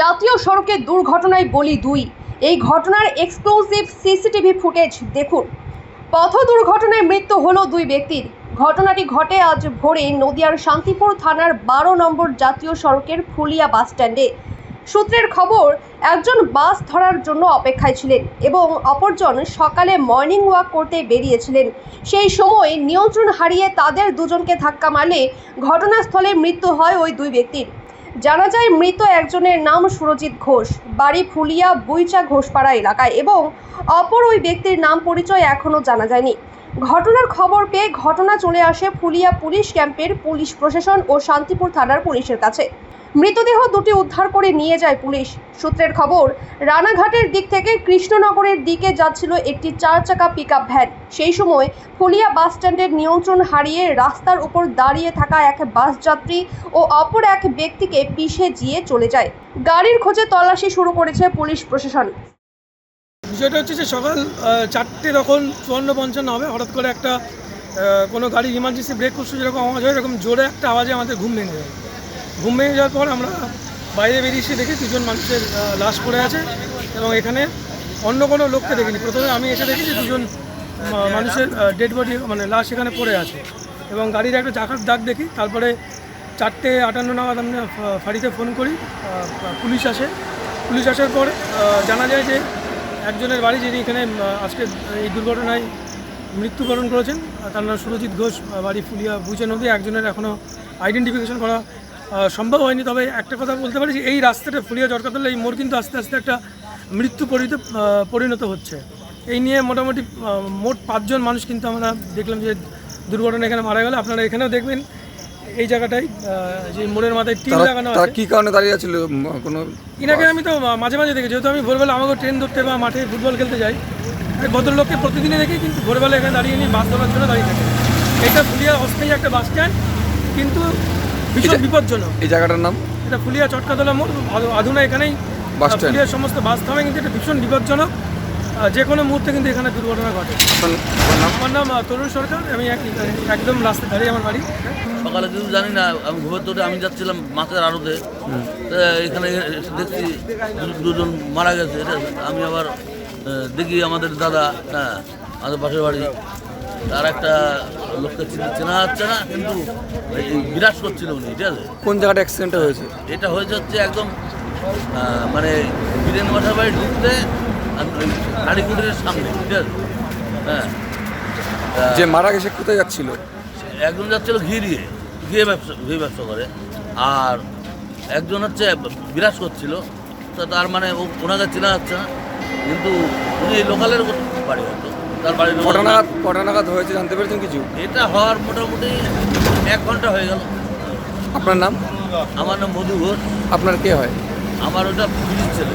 জাতীয় সড়কে দুর্ঘটনায় বলি দুই। এই ঘটনার এক্সক্লুসিভ সিসিটিভি ফুটেজ দেখুন। পথ দুর্ঘটনায় মৃত্যু হলো দুই ব্যক্তির। ঘটনাটি ঘটে আজ ভোরে নদিয়ার শান্তিপুর থানার বারো নম্বর জাতীয় সড়কের ফুলিয়া বাস স্ট্যান্ডে। সূত্রের খবর, একজন বাস ধরার জন্য অপেক্ষায় ছিলেন এবং অপরজন সকালে মর্নিং ওয়াক করতে বেরিয়েছিলেন। সেই সময় নিয়ন্ত্রণ হারিয়ে তাদের দুজনকে ধাক্কা মারলে ঘটনাস্থলে মৃত্যু হয় ওই দুই ব্যক্তির। জানা যায় মৃত একজনের নাম সুরজিৎ ঘোষ। বাড়ি ফুলিয়া বৈচা ঘোষপাড়া এলাকায় এবং অপর ওই ব্যক্তির নাম পরিচয় এখনও জানা যায়নি। ঘটনার খবর পেয়ে ঘটনা চলে আসে ফুলিয়া পুলিশ ক্যাম্পের পুলিশ প্রশাসন ও শান্তিপুর থানার পুলিশের কাছে। মৃতদেহ দুটি উদ্ধার করে নিয়ে যায় পুলিশ। সূত্রের খবর, রানাঘাটের দিক থেকে কৃষ্ণনগরের দিকে যাচ্ছিল একটি চার চাকা পিক ভ্যান সেই সময় ফুলিয়া বাস স্ট্যান্ডের নিয়ন্ত্রণ হারিয়ে রাস্তার উপর দাঁড়িয়ে থাকা এক বাস যাত্রী ও অপর এক ব্যক্তিকে পিষে গিয়ে চলে যায়। গাড়ির খোঁজে তল্লাশি শুরু করেছে পুলিশ প্রশাসন। বিষয়টা হচ্ছে যে সকাল চারটে তখন চুয়ান্ন পঞ্চান্ন হবে। হঠাৎ করে একটা কোনো গাড়ি ইমার্জেন্সি ব্রেক করছে যেরকম আওয়াজ হয়, এরকম জোরে একটা আওয়াজে আমাদের ঘুম ভেঙে যায়। ঘুম ভেঙে যাওয়ার পর আমরা বাইরে বেরিয়ে এসে দেখি দুজন মানুষের লাশ পড়ে আছে এবং এখানে অন্য কোনো লোককে দেখিনি। প্রথমে আমি এসে দেখি যে দুজন মানুষের ডেড বডি মানে লাশ এখানে পড়ে আছে এবং গাড়ির একটা চাকার দাগ দেখি। তারপরে চারটে আটান্ন নাগাদ আমরা ফাঁড়িতে ফোন করি পুলিশ আসে। পুলিশ আসার পর জানা যায় যে একজনের বাড়ি যিনি এখানে আজকে এই দুর্ঘটনায় মৃত্যুবরণ করেছেন, তার নাম সুরজিৎ ঘোষ। বাড়ি ফুলিয়া বুঝে নদী, একজনের এখনও আইডেন্টিফিকেশন করা সম্ভব হয়নি। তবে একটা কথা বলতে পারি যে এই রাস্তাটা ফুলিয়া জরকাতলা এই মোড় কিন্তু আস্তে আস্তে একটা মৃত্যু পরিণত পরিণত হচ্ছে। এই নিয়ে মোটামুটি মোট পাঁচজন মানুষ কিন্তু আমরা দেখলাম যে দুর্ঘটনা এখানে মারা গেল। আপনারা এখানেও দেখবেন এই জায়গাটাই যে মোড়ের মাথায় টিন লাগানো আছে। কি কারণে দাঁড়িয়ে উম, কোনো ইনাকে আমি তো মাঝে মাঝে দেখি যেহেতু আমি ভোরবেলা আমাকে ট্রেন ধরতে বা মাঠে ফুটবল খেলতে যাই ভদ্রলোককে প্রতিদিনই দেখি কিন্তু ভোরবেলা এখানে দাঁড়িয়ে নিই বাস ধরার জন্য দাঁড়িয়ে থাকে। এটা ফুলিয়া অস্থায়ী একটা বাস স্ট্যান্ড কিন্তু ভীষণ বিপজ্জনক। এই জায়গাটার নাম? এটা ফুলিয়া চটকাতলা মোড় আধুনা এখানেই বাস ফুলিয়ার সমস্ত বাস থামে কিন্তু এটা ভীষণ বিপজ্জনক। যে কোনো মুহূর্তে কিন্তু এখানে দুর্ঘটনা ঘটে। আমার নাম তরুণ সরকার। আমি এক- একদম রাস্তায় দাঁড়িয়ে আমার বাড়ি। সকালে কিছু জানি না আমি ঘুমের তোটে আমি যাচ্ছিলাম মাছের আড়তে। এখানে এসে দেখছি দুজন মারা গেছে। এটা আমি আবার দেখি আমাদের দাদা হ্যাঁ আমাদের পাশের বাড়ি। তার একটা লোককে চিনে- যাচ্ছে না কিন্তু বিরাজ করছিল উনি ঠিক আছে? কোন জায়গাটা অ্যাক্সিডেন্টটা হয়েছে? এটা হয়েছে হচ্ছে একদম মানে বীরেন মশার বাড়ি ঢুকতে কালীকুটির সামনে ঠিক আছে? হ্যাঁ। যে মারা গেছে কোথায় যাচ্ছিল? একজন যাচ্ছিল ঘিরিয়ে ঘিয়ে ব্যবসা ঘি ব্যবসা করে। আর একজন হচ্ছে বিরাজ করছিল তা তার মানে ওনাকে চেনা যাচ্ছে না। কিন্তু উনি লোকালের বাড়ি হতো তার বাড়ির কটা নাগাদ কটা নাগাদ হয়েছে জানতে পেরেছেন কিছু? এটা হওয়ার মোটামুটি এক ঘণ্টা হয়ে গেল। আপনার নাম? আমার নাম মধু ঘোষ আপনার কে হয়? আমার ওটা ছেলে।